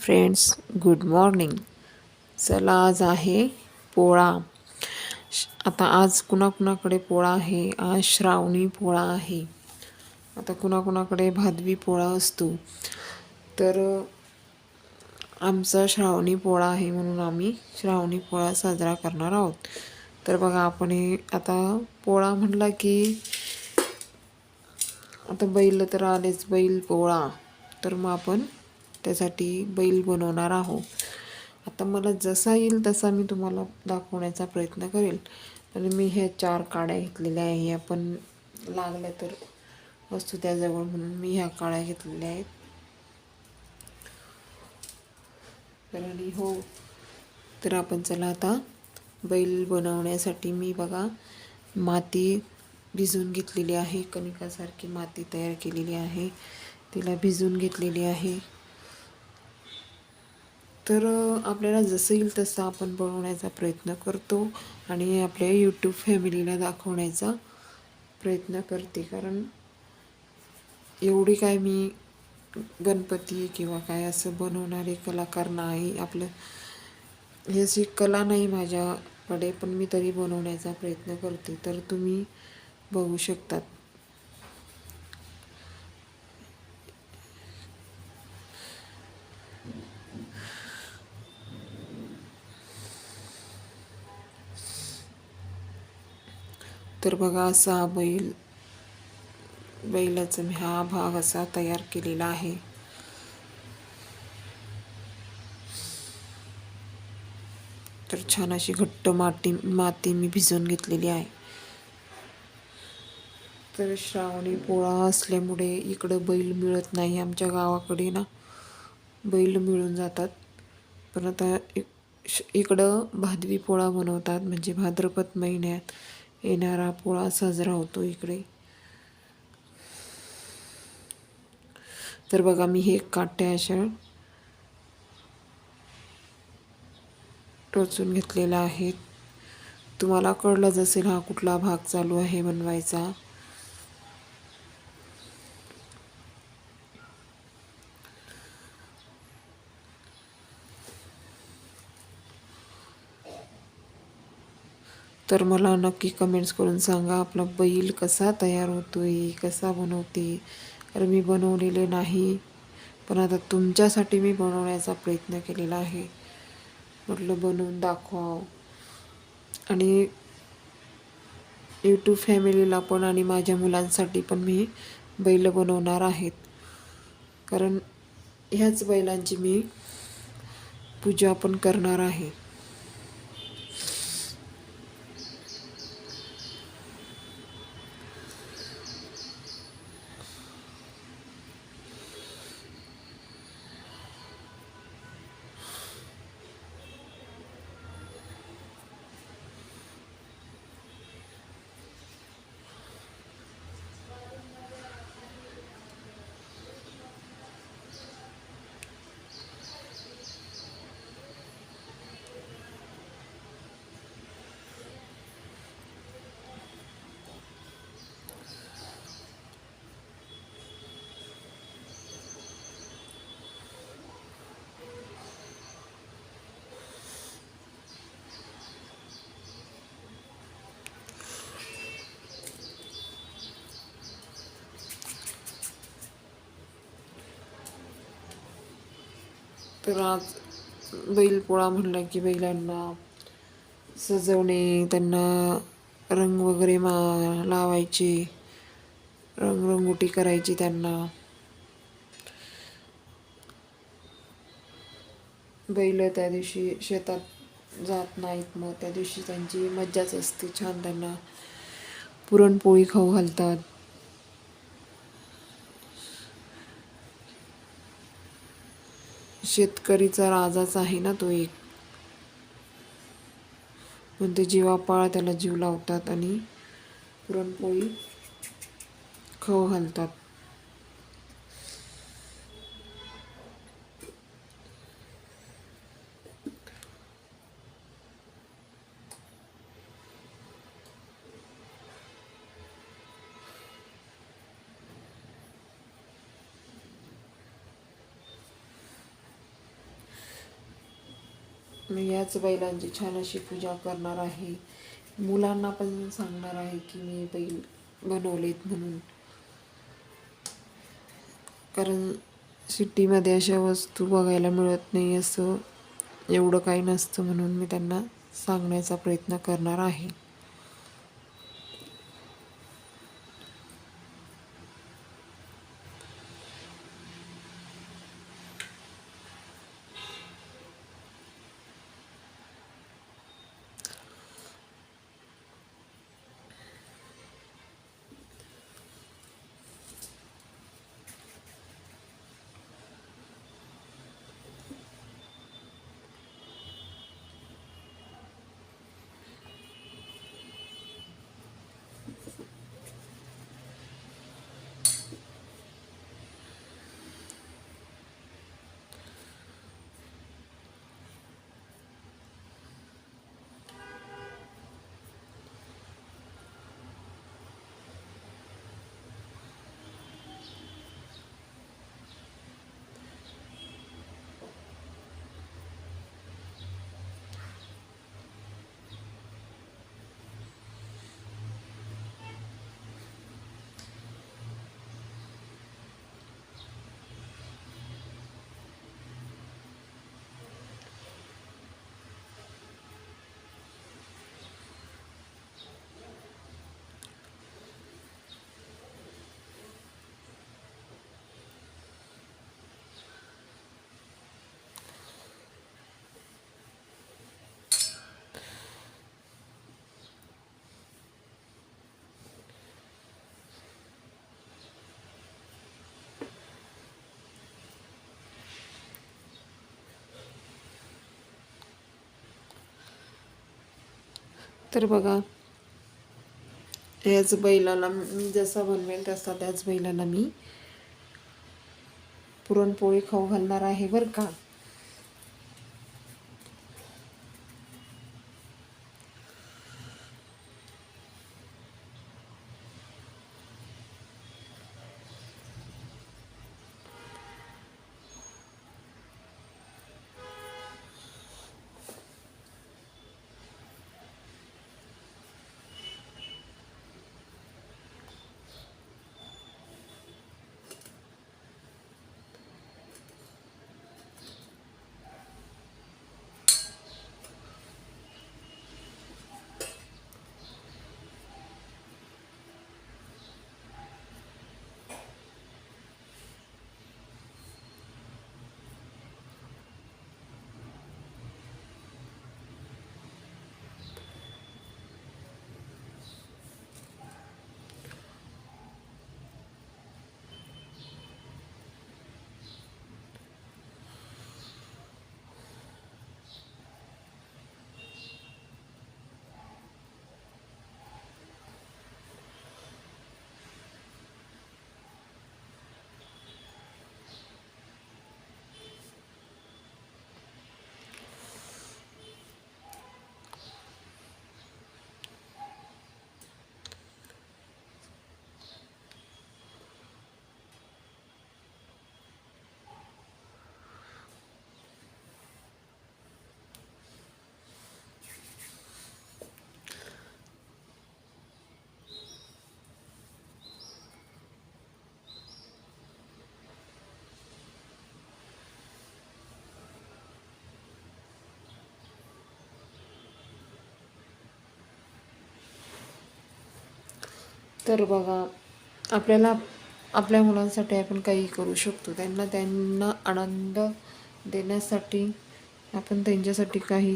Friends good morning चला आज आहे पोळा. आता आज कुणाकुणाकडे पोळा आहे? आज श्रावणी पोळा आहे. आता कुणाकुणाकडे भादवी पोळा असतो. तर आमचा श्रावणी पोळा आहे म्हणून आम्ही श्रावणी पोळा साजरा करणार आहोत. तर बघा आपण हे आता पोळा म्हटला की आता बैल तर आलेच बैल पोळा. तर मग आपण त्यासाठी बैल बनवणार आहोत आता मला जसा येईल तसा मी तुम्हाला दाखवण्याचा प्रयत्न करेल. पण मी ह्या चार काड्या घेतलेल्या आहे. आपण लागल्या तर वस्तू त्याजवळ म्हणून मी ह्या काड्या घेतलेल्या आहेत. तर आणि हो तर आपण चला आता बैल बनवण्यासाठी मी बघा माती भिजवून घेतलेली आहे. कणिकासारखी माती तयार केलेली आहे. तिला भिजवून घेतलेली आहे. तर आपल्याला जसं येईल तसं आपण बनवण्याचा प्रयत्न करतो आणि आपल्या यूट्यूब फॅमिलीला दाखवण्याचा प्रयत्न करते. कारण एवढी काय मी गणपती किंवा काय असं बनवणारे कलाकार नाही. आपलं ही अशी कला नाही माझ्याकडे पण मी तरी बनवण्याचा प्रयत्न करते. तर तुम्ही बघू शकतात. तर बघा असा हा बैल बैलाचा मी हा भाग असा तयार केलेला आहे. तर छान अशी घट्ट माती माती मी भिजवून घेतलेली आहे. तर श्रावणी पोळा असल्यामुळे इकडं बैल मिळत नाही आमच्या गावाकडे ना. बैल मिळून जातात. पण आता श- इकडं भादवी पोळा बनवतात म्हणजे भाद्रपद महिन्यात. येणारा पोळा साजरा होतो इकडे. तर बघा मी हे काट्या अशा टोचून घेतलेला आहे तुम्हाला कळलंच असेल हा कुठला भाग चालू आहे बनवायचा. तर मला नक्की कमेंट्स करून सांगा आपला बैल कसा तयार होतो आहे कसा बनवते? तर मी बनवलेले नाही पण आता तुमच्यासाठी मी बनवण्याचा प्रयत्न केलेला आहे. म्हटलं बनवून दाखवा आणि यूट्यूब फॅमिलीला पण आणि माझ्या मुलांसाठी पण मी बैल बनवणार आहेत. कारण ह्याच बैलांची मी पूजा पण करणार आहे. तर आज बैलपोळा म्हणला की बैलांना सजवणे त्यांना रंग वगैरे मा लावायचे. रंगरंगोटी करायची त्यांना. बैल त्या दिवशी शेतात जात नाहीत मग त्या दिवशी त्यांची मज्जाच असते छान. त्यांना पुरणपोळी खाऊ घालतात. शेतकरीचा राजाच आहे ना तो एक. पण ते जीवापाळ त्याला जीव लावतात आणि पुरणपोळी खव घालतात. मी याच बैलांची छान अशी पूजा करणार आहे. मुलांना पण सांगणार आहे की मी बैल बनवलेत म्हणून. कारण सिटीमध्ये अशा वस्तू बघायला मिळत नाही असं एवढं काही नसतं म्हणून मी त्यांना सांगण्याचा प्रयत्न करणार आहे. तर बघा. याच बैलाला मी जसा बनवेल तसा त्याच बैलाला मी पुरणपोळी खाऊ घालणार आहे बरं का? तर बघा आपल्याला आपल्या मुलांसाठी आपण काही करू शकतो. त्यांना त्यांना आनंद देण्यासाठी आपण त्यांच्यासाठी काही